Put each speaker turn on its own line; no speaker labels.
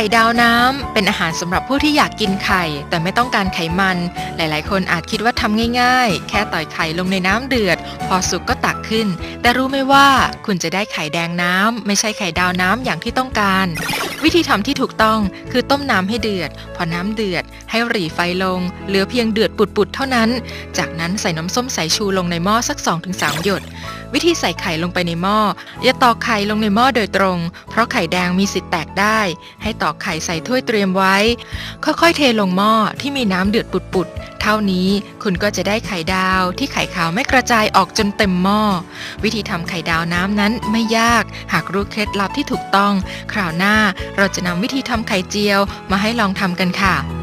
ข่ดาวน้ำเป็นอาหารสำหรับผู้ที่อยากกินไข่ แต่ไม่ต้องการไขมัน หลายๆ คนอาจคิดว่าทำง่ายๆ แค่ต่อยไข่ลงในน้ำเดือด พอสุกก็ตักขึ้น แต่รู้ไหมว่าคุณจะได้ไข่แดงน้ำไม่ใช่ไข่ดาวน้ำอย่างที่ต้องการ วิธีทำที่ถูกต้องคือต้มน้ำให้เดือด พอน้ำเดือด ให้หรี่ไฟลง เหลือเพียงเดือดปุดๆเท่านั้น จากนั้นใส่น้ำส้มสายชูลงในหม้อสัก 2-3 หยด วิธีใส่ไข่ลงไปในหม้อ อย่าตอกไข่ลงในหม้อโดยตรง เพราะไข่แดงมีสิทธิ์แตกได้ ให้ตอกไข่ใส่ถ้วยเตรียมไว้ ค่อยๆ เทลงหม้อที่มีน้ำเดือดปุดๆ เท่านี้คุณก็จะได้ไข่ดาวที่ไข่ขาวไม่กระจายออกจนเต็มหม้อ วิธีทำไข่ดาวน้ำนั้นไม่ยาก หากรู้เคล็ดลับที่ถูกต้อง คราวหน้าเราจะนำวิธีทำไข่เจียวมาให้ลองทำกันค่ะ